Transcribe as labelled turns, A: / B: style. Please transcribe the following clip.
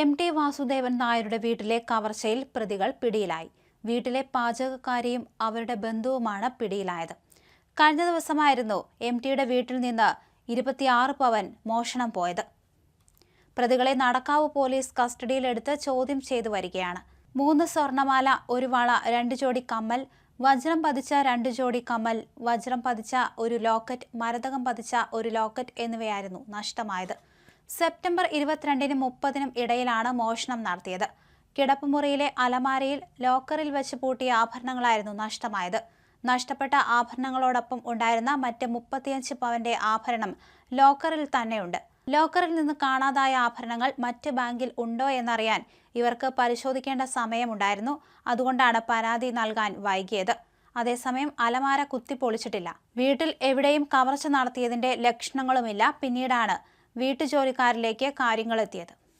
A: M T Vasudevan നായരുടെ വീട്ടിലെ കവർച്ചയിൽ പ്രതികൾ പിടിയിലായി. വീട്ടിലെ പാചകക്കാരിയും അവരുടെ ബന്ധുവുമാണ് പിടിയിലായത്. കഴിഞ്ഞ ദിവസമായിരുന്നു എം ടിയുടെ വീട്ടിൽ നിന്ന് ഇരുപത്തിയാറ് പവൻ മോഷണം പോയത്. പ്രതികളെ നടക്കാവ് പോലീസ് കസ്റ്റഡിയിലെടുത്ത് ചോദ്യം ചെയ്തു വരികയാണ്. മൂന്ന് സ്വർണമാല ഒരു വള രണ്ട് ജോഡി കമ്മൽ വജ്രം പതിച്ച രണ്ട് ജോഡി കമ്മൽ വജ്രം പതിച്ച ഒരു ലോക്കറ്റ് മരതകം പതിച്ച ഒരു ലോക്കറ്റ് എന്നിവയായിരുന്നു നഷ്ടമായത്. സെപ്റ്റംബർ ഇരുപത്തിരണ്ടിനും മുപ്പതിനും ഇടയിലാണ് മോഷണം നടത്തിയത്. കിടപ്പുമുറിയിലെ അലമാരയിൽ ലോക്കറിൽ വെച്ച് പൂട്ടിയ ആഭരണങ്ങളായിരുന്നു നഷ്ടമായത്. നഷ്ടപ്പെട്ട ആഭരണങ്ങളോടൊപ്പം ഉണ്ടായിരുന്ന മറ്റ് മുപ്പത്തിയഞ്ച് പവന്റെ ആഭരണം ലോക്കറിൽ തന്നെയുണ്ട്. ലോക്കറിൽ നിന്ന് കാണാതായ ആഭരണങ്ങൾ മറ്റ് ബാങ്കിൽ ഉണ്ടോ എന്നറിയാൻ ഇവർക്ക് പരിശോധിക്കേണ്ട സമയമുണ്ടായിരുന്നു. അതുകൊണ്ടാണ് പരാതി നൽകാൻ വൈകിയത്. അതേസമയം അലമാര കുത്തിപ്പൊളിച്ചിട്ടില്ല. വീട്ടിൽ എവിടെയും കവർച്ച നടത്തിയതിന്റെ ലക്ഷണങ്ങളുമില്ല. പിന്നീടാണ് വീട്ടുജോലിക്കാരിലേക്ക് കാര്യങ്ങൾ എത്തിയത്